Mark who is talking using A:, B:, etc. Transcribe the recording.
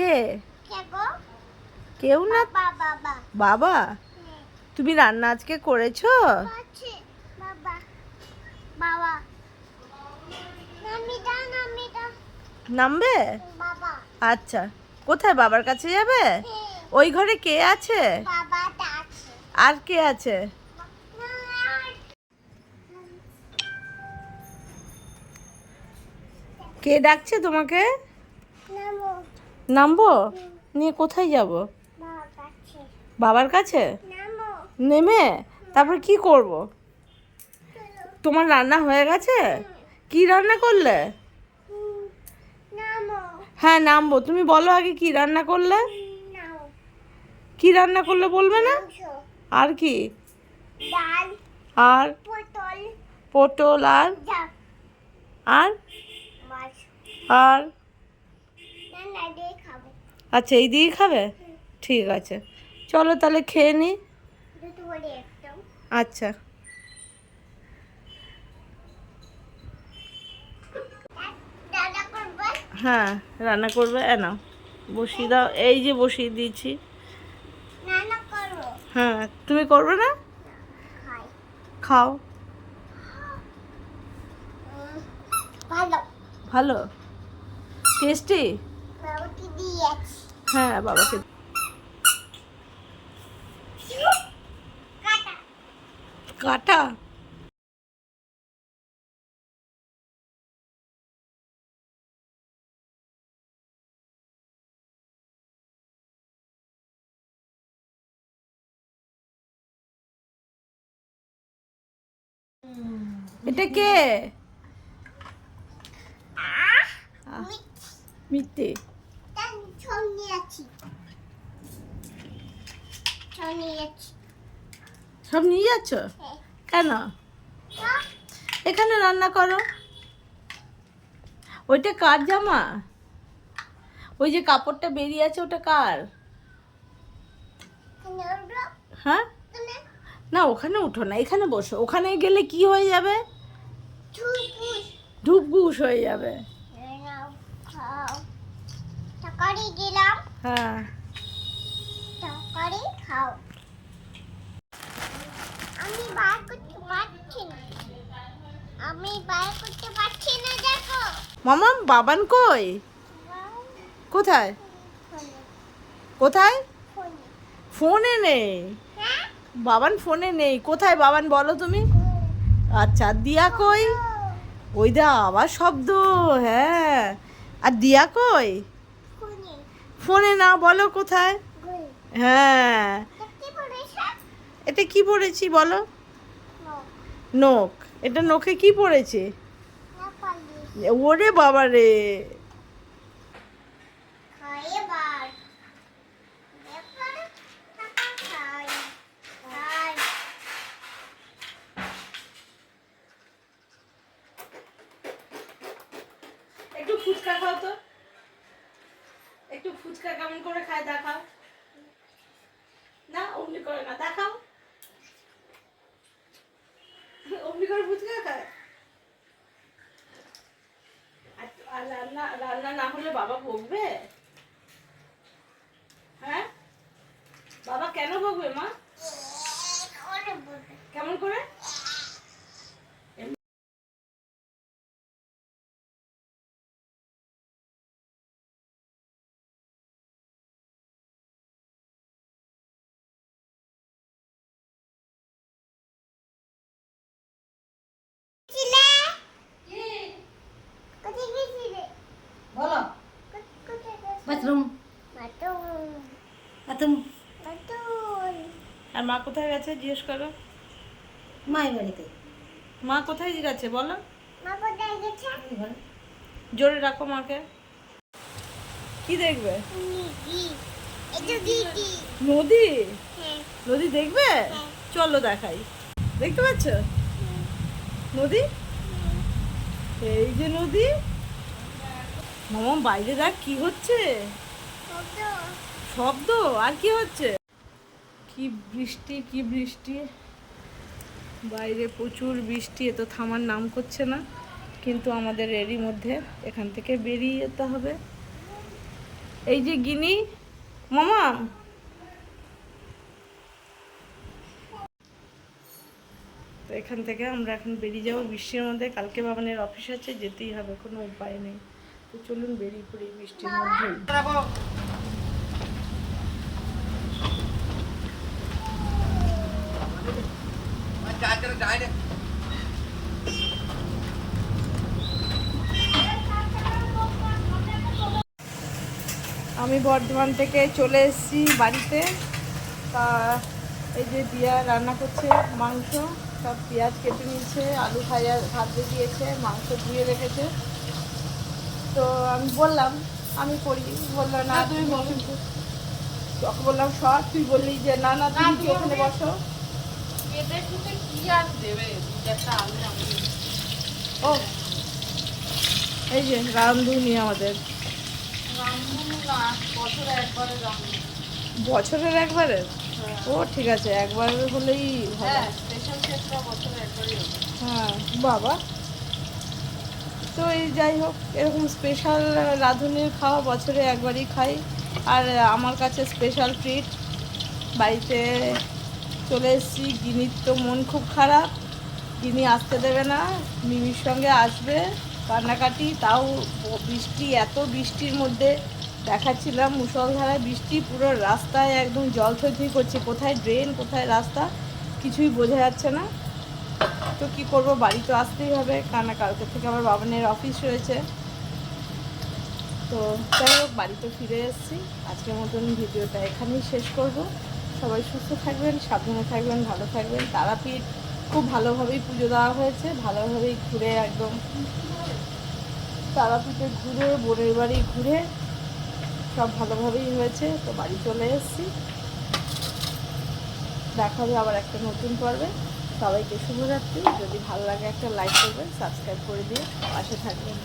A: কে? কেউ না?
B: বাবা হ্যাঁ,
A: তুমি রান্না আজকে করেছ? নামবে? আচ্ছা। কোথায়? বাবার কাছে যাবে?
B: হ্যাঁ,
A: ওই ঘরে কে আছে? আর কে আছে? কে ডাকছে তোমাকে? নামবো? নিয়ে কোথায় যাব? বাবার কাছে?
B: নেমে?
A: তারপর কি করব? তোমার রান্না হয়ে গেছে? কি রান্না করলে? হ্যাঁ নামবো। তুমি বলো আগে কি রান্না করলে? কি রান্না করলে বলবে না? আর কি? আর?
B: পটল।
A: আর? আর? আর? আচ্ছা এই দিয়ে খাবে? ঠিক আছে। চলো তাহলে খেয়ে নি। আচ্ছা। হ্যাঁ রান্না করবে? এ নাও। বসিয়ে দাও। এই যে বসিয়ে দিয়েছি। হ্যাঁ তুমি করবে না? খাও।
B: ভালো।
A: ভালো? টেস্টি হ্যাঁ বাবাকে
B: কাটা
A: কাটা। এটা কে?
B: মিথ্যে।
A: সব নিয়ে যাচ্ছ?
B: হ্যাঁ।
A: কেন? এখানে রান্না করো। ওইটা কার জামা? ওই যে কাপড়টা বেরিয়ে আছে ওটা কার? হ্যাঁ? না ওখানে উঠো না এখানে বসো। ওখানে গেলে কি হয়ে যাবে? ঢুপঘুস হয়ে যাবে।
B: তরকারি দিলাম।
A: হ্যাঁ।
B: তরকারি খাও। আমি বার করতে পারছি না। আমি বার করতে পারছি না দেখো।
A: মামা বাবান কই? কোথায়? কোথায়?
B: ফোনে
A: নেই। বাবান ফোনে নেই। কোথায় বাবান বলো তুমি? আচ্ছা দিয়া কই? ওই দা আবার শব্দ হ্যাঁ। আর দিয়া কই?
B: ফোনে
A: না বলো কোথায়? হ্যাঁ। এটা কি পড়েছি বলো?
B: নখ।
A: নোক এটা নখে কি পড়েছে? ওরে বাবা রে
B: খাই এবার এবার টাকা খাই খাই
A: একটু ফুচকা খাও তো একটু ফুচকা কেমন করে খায় দেখাও। না, অমনি করে না, দেখাও। অমনি করে ফুচকা খায়। আর- রান্না রান্না না হলে বাবা বকবে হ্যাঁ বাবা কেন বকবে মা
B: ওরে বলবে
A: কেমন করে
B: ছিলে কোথায় গেছিলে
C: বলো
B: কো- কোথায় গেছিলে
C: বাথরুম।
B: বাথরুম।
A: আর মা কোথায় গেছে জিজ্ঞেস করো?
C: মায়ের বাড়িতে।
A: মা কোথায় গেছে বলো?
B: মা কোথায় গেছে?
A: জোরে রাখো মাকে। কি দেখবে? নদী।
B: হ্যাঁ।
A: নদী দেখবে?
B: হ্যাঁ।
A: চলো দেখাই। দেখতে পাচ্ছ? নদী? এই যে নদী মামা বাইরে দেখ কি হচ্ছে? শব্দ। আর কি হচ্ছে? কি বৃষ্টি কি বৃষ্টি? বাইরে প্রচুর বৃষ্টি এ তো থামার নাম করছে না। কিন্তু আমাদের এরই মধ্যে এখান থেকে বেরিয়ে যেতে হবে। এই যে গিনি মামা। তো এখান থেকে আমরা এখন বেরিয়ে যাব। বৃষ্টির মধ্যে কালকে বাবানের অফিস আছে যেতেই হবে কোনো উপায় নেই। তো চলুন বেরিয়ে পড়ি বৃষ্টির মধ্যেই আমি বর্ধমান থেকে চলে এসেছি বাড়িতে। তা এই যে দিয়া রান্না করছে, মাংস, সব পেঁয়াজ কেটে নিয়েছে, আলু ভাজা ভাত দিয়েছে, মাংস ধুয়ে রেখেছে। তো আমি বললাম আমি করি বলল না তুমি তোকে বললাম সব তুই বললি যে না না তুমি ওখানে বসো। ও এই যে রামধুনি আমাদের। বছরের একবারে? ও ঠিক আছে একবার হলেই
D: হ্যাঁ
A: হ্যাঁ বাবা। তো এই যাই হোক, এরকম স্পেশাল রাঁধুনির খাওয়া বছরে একবারই খাই। আর আমার কাছে স্পেশাল ট্রিট বাড়িতে চলে এসেছি। গিনির তো মন খুব খারাপ। গিনি আসতে দেবে না, মিমির সঙ্গে আসবে কান্নাকাটি। তাও বৃষ্টি, এত বৃষ্টির মধ্যে দেখাচ্ছিলাম মুসলধারায় বৃষ্টি, পুরো রাস্তায় একদম জল থই করছে। কোথায় ড্রেন কোথায় রাস্তা, কিছুই বোঝা যাচ্ছে না। তো কি করব? বাড়ি তো আসতেই হবে। কারণ কালকে থেকে আমার বাবানের অফিস রয়েছে। তো যাই হোক, বাড়িতে ফিরে এসেছি। আজকের মতন ভিডিওটা এখানেই শেষ করব। সবাই সুস্থ থাকবেন, সাবধানে থাকবেন, ভালো থাকবেন। তারাপীঠ খুব ভালোভাবেই পুজো দেওয়া হয়েছে। ভালোভাবেই ঘুরে একদম তারাপীঠে ঘুরে, বোনের বাড়ি ঘুরে সব ভালোভাবেই হয়েছে। তো বাড়ি চলে এসেছি। দেখা হবে আবার একটা নতুন পর্বে। সবাইকে শুভরাত্রি। যদি ভালো লাগে একটা লাইক করবেন সাবস্ক্রাইব করে দিয়ে পাশে থাকবেন।